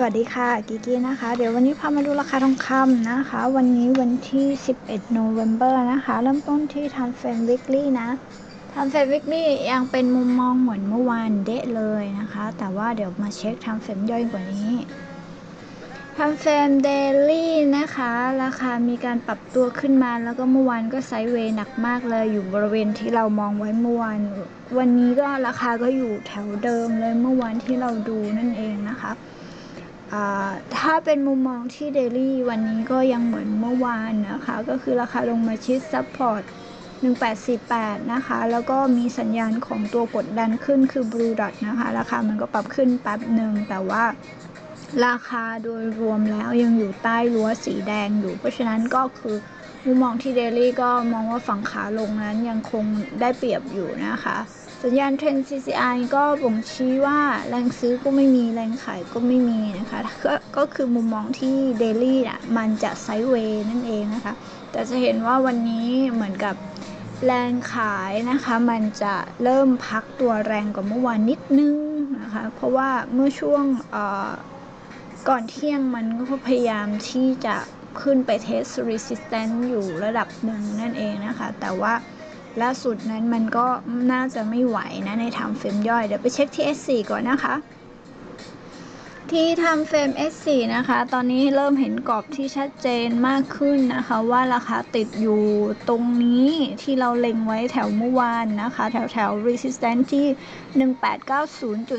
สวัสดีค่ะกิกกี้นะคะ เดี๋ยววันนี้พามาดูราคาทองคำนะคะ วันนี้วันที่ 11 November นะคะ เริ่มต้นที่ทำเฟรมวิกฤนะทำเฟรมวิกฤยังเป็นมุมมองเหมือนเมื่อวานเดะเลยนะคะ แต่ว่าเดี๋ยวมาเช็คทำเฟรมย่อยกว่านี้ทำเฟรมเดลี่นะคะ ราคามีการปรับตัวขึ้นมาแล้วก็เมื่อวานก็ไซด์เวย์หนักมากเลยอยู่บริเวณที่เรามองไว้เมื่อวานวันนี้ก็ราคาก็อยู่แถวเดิมเลยเมื่อวานที่เราดูนั่นเองนะคะ ถ้าเป็นมุมมองที่เดลี่วันนี้ก็ยังเหมือนเมื่อวานนะคะ ก็คือราคาลงมาชิดซัพพอร์ต1848 นะคะ แล้วก็มีสัญญาณของตัวกดดันขึ้นคือ Blue Dot นะคะ ราคามันก็ปรับขึ้นแป๊บหนึ่งแต่ว่าราคาโดยรวมแล้วยังอยู่ใต้รั้วสีแดงอยู่ เพราะฉะนั้นก็คือ มุมมองที่เดลี่ก็มองว่าฝั่งขาลงนั้นยังคงได้เปรียบอยู่นะคะ สัญญาณเทรน CCI ก็บ่งชี้ว่าแรงซื้อก็ไม่มีแรงขายก็ไม่มีนะคะก็ก็คือมุมมองที่เดลี่อะมันจะไซด์เวย์นั่นเองนะคะ แต่จะเห็นว่าวันนี้เหมือนกับแรงขายนะคะ มันจะเริ่มพักตัวแรงกว่าเมื่อวานนิดนึงนะคะ เพราะว่าเมื่อช่วงก่อนเที่ยงมันก็พยายามที่จะ ขึ้นไปเทส resistance อยู่ระดับหนึ่งนั่นเองนะคะ แต่ว่าล่าสุดนั้นมันก็น่าจะไม่ไหวนะในทำเฟรมย่อย เดี๋ยวไปเช็คที่ S4 ก่อนนะคะ ที่ทำเฟรม S4 นะคะ ตอนนี้เริ่มเห็นกรอบที่ชัดเจนมากขึ้นนะคะ ว่าราคาติดอยู่ตรงนี้ที่เราเล็งไว้แถวเมื่อวานนะคะ แถวแถว resistance ที่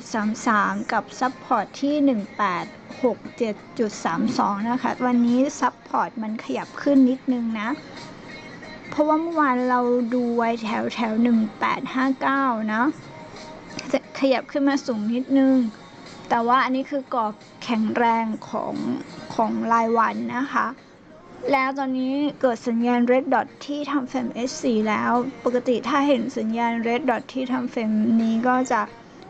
1890.33 กับ support ที่ 1867.32 นะคะ วันนี้ support มันขยับขึ้นนิดนึงนะ เพราะว่าเมื่อวานเราดูไว้แถวแถวหนึ่งแปดห้าเก้านะจะขยับขึ้นมาสูงนิดนึง แต่ว่าอันนี้คือกรอบแข็งแรงของของรายวันนะคะ แล้วตอนนี้เกิดสัญญาณ red dot ที่ทำเฟรม S4 แล้ว ปกติถ้าเห็นสัญญาณ red dot ที่ทำเฟรมนี้ก็จะ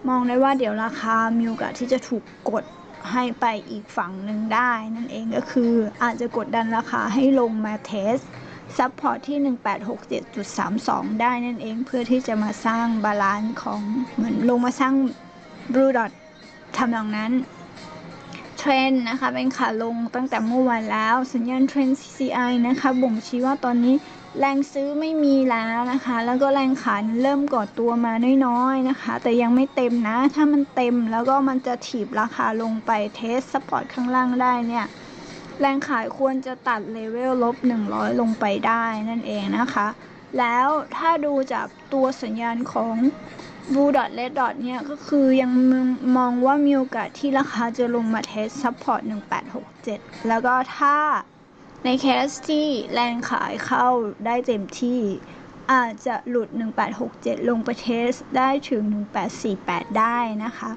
มองได้ว่าเดี๋ยวราคามีโอกาสที่จะถูกกดให้ไปอีกฝั่งหนึ่งได้ นั่นเองก็คืออาจจะกดดันราคาให้ลงมาเทสซัพพอร์ตที่ 1867.32 ได้นั่นเองเพื่อที่จะมาสร้างบาลานซ์ของเหมือนลงมาสร้างบลูดอท ทำนองนั้นเทรนนะคะ เป็นขาลงตั้งแต่เมื่อวานแล้ว สัญญาณเทรน CCI นะคะบ่งชี้ว่าตอนนี้แรงซื้อไม่มีแล้วนะคะ แล้วก็แรงขายเริ่มก่อตัวมาน้อยๆนะคะ แต่ยังไม่เต็มนะ ถ้ามันเต็มแล้วก็มันจะถีบราคาลงไปเทสซัพพอร์ตข้างล่างได้เนี่ย แรงขายควรจะตัดเลเวลลบ 100 ลงไปได้นั่นเองนะคะ แล้วถ้าดูจากตัวสัญญาณของ Blue Dot Red Dot เนี่ยก็คือยังมองว่ามีโอกาสที่ราคาจะลงมาเทสซัพพอร์ต 1867 แล้วก็ถ้าในเคสที่แรงขายเข้าได้เต็มที่อาจจะหลุด 1867 ลงไปเทสได้ถึง 1848 ได้นะคะ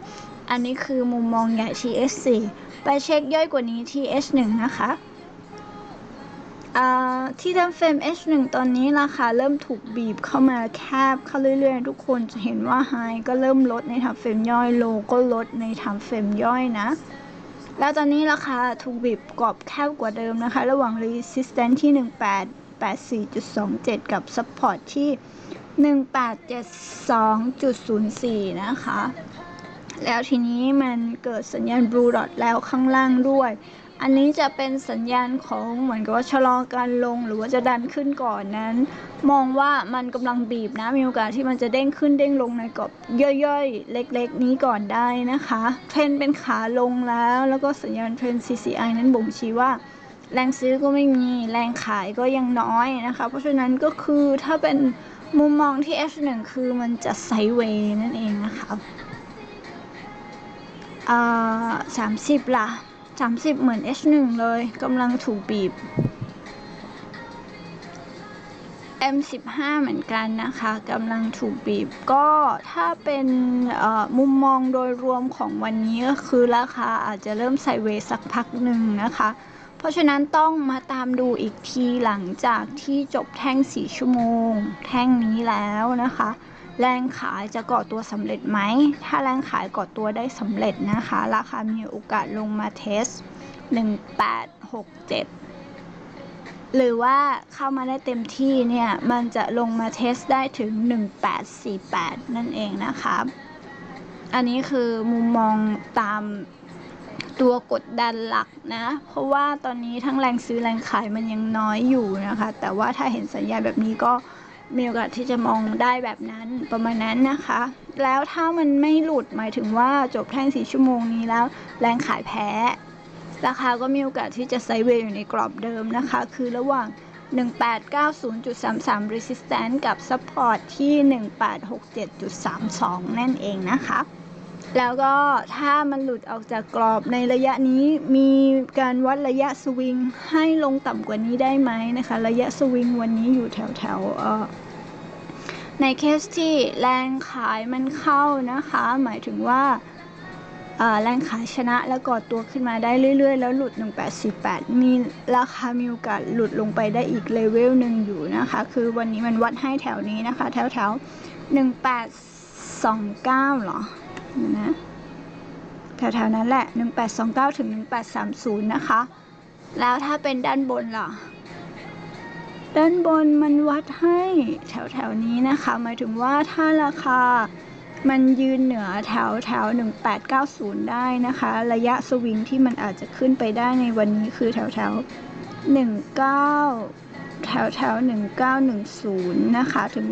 อันนี้คือมุมมองใหญ่ที่ S4 ไปเช็คย่อยกว่านี้ที่ H1 นะคะ ที่ทำเฟรม H1 ตอนนี้ราคาเริ่มถูกบีบเข้ามาแคบเข้าเรื่อยๆ ทุกคนจะเห็นว่า High ก็เริ่มลดในทำเฟรมย่อย Low ก็ลดในทำเฟรมย่อยนะ แล้วตอนนี้ราคาถูกบีบกรอบแคบกว่าเดิมนะคะ ระหว่าง Resistance ที่ 1884.27 กับ Support ที่ 1872.04 นะคะ แล้วทีนี้มันเกิดสัญญาณ Blue Dot แล้วข้างล่างด้วย อันนี้จะเป็นสัญญาณของเหมือนกับว่าชะลอการลงหรือว่าจะดันขึ้นก่อนนั้น มองว่ามันกำลังบีบนะ มีโอกาสที่มันจะเด้งขึ้นเด้งลงในกรอบย่อยๆ เล็กๆ นี้ก่อนได้นะคะ เทรนเป็นขาลงแล้ว แล้วก็สัญญาณเทรน CCI นั้นบ่งชี้ว่าแรงซื้อก็ไม่มีแรงขายก็ยังน้อยนะคะ เพราะฉะนั้นก็คือถ้าเป็นมุมมองที่ H1 คือมันจะไซเวย์นั่นเองนะคะอ่าสามสิบล่ะ สามสิบเหมือน H1 เลยกำลังถูกบีบ M15 เหมือนกันนะคะกำลังถูกบีบก็ถ้าเป็นมุมมองโดยรวมของวันนี้ก็คือราคาอาจจะเริ่มไซเวสักพักหนึ่งนะคะ เพราะฉะนั้นต้องมาตามดูอีกทีหลังจากที่จบแท่ง 4 ชั่วโมง แท่งนี้แล้วนะคะ แรงขายจะก่อตัวสำเร็จไหม ถ้าแรงขายก่อตัวได้สำเร็จนะคะ ราคามีโอกาสลงมาเทส 1867 หรือว่าเข้ามาได้เต็มที่เนี่ย มันจะลงมาเทสได้ถึง 1848 นั่นเองนะคะ อันนี้คือมุมมองตามตัวกดดันหลักนะ เพราะว่าตอนนี้ทั้งแรงซื้อแรงขายมันยังน้อยอยู่นะคะ แต่ว่าถ้าเห็นสัญญาณแบบนี้ก็ มีโอกาสที่จะมองได้แบบนั้นประมาณนั้นนะคะ แล้วถ้ามันไม่หลุดหมายถึงว่าจบแท่งสี่ชั่วโมงนี้แล้ว แรงขายแพ้ ราคาก็มีโอกาสที่จะไซด์เวย์อยู่ในกรอบเดิมนะคะ คือระหว่าง 1890.33 resistance กับ support ที่ 1867.32 นั่นเองนะคะแล้วก็ถ้ามันหลุดออกจากกรอบในระยะนี้มีการวัดระยะสวิงให้ลงต่ำกว่านี้ได้ไหมนะคะ ระยะสวิงวันนี้อยู่แถวแถวเอ่อ ในเคสที่แรงขายมันเข้านะคะ หมายถึงว่าแรงขายชนะแล้วกอตัวขึ้นมาได้เรื่อยๆ แล้วหลุด 1848 มีราคามีโอกาสหลุดลงไปได้อีกเลเวลหนึ่งอยู่นะคะ คือวันนี้มันวัดให้แถวนี้นะคะ แถวแถวๆ1829 หรอนะแถวๆนั้นแหละ 1829 ถึง 1830 นะคะ แล้วถ้าเป็นด้านบนล่ะ ด้านบนมันวัดให้แถวๆนี้นะคะ หมายถึงว่าถ้าราคามันยืนเหนือแถวแถว 1890 ได้นะคะ ระยะสวิงที่มันอาจจะขึ้นไปได้ในวันนี้คือแถวแถว 19 แถวแถว 1910 นะคะ ถึง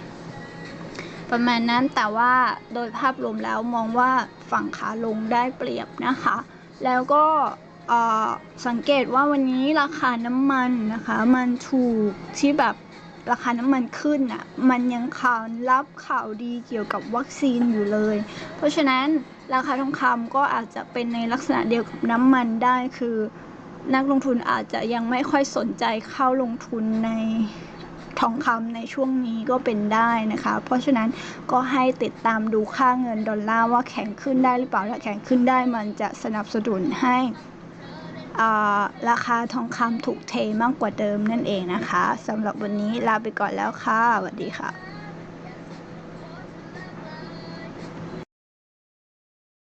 1914 ประมาณนั้นแต่ว่าโดยภาพรวมแล้วมองว่าฝั่งขาลงได้เปรียบนะคะ แล้วก็ สังเกตว่าวันนี้ราคาน้ำมันนะคะ มันถูกที่แบบราคาน้ำมันขึ้นอะ มันยังข่าวรับข่าวดีเกี่ยวกับวัคซีนอยู่เลย เพราะฉะนั้นราคาทองคำก็อาจจะเป็นในลักษณะเดียวกับน้ำมันได้คือ นักลงทุนอาจจะยังไม่ค่อยสนใจเข้าลงทุนในทองคำในช่วงนี้ก็เป็นได้นะคะ เพราะฉะนั้นก็ให้ติดตามดูค่าเงินดอลลาร์ว่าแข็งขึ้นได้หรือเปล่าถ้าแข็งขึ้นได้มันจะสนับสนุนให้ ราคาทองคำถูกเทมากกว่าเดิมนั่นเองนะคะสำหรับวันนี้ลาไปก่อนแล้วค่ะสวัสดีค่ะ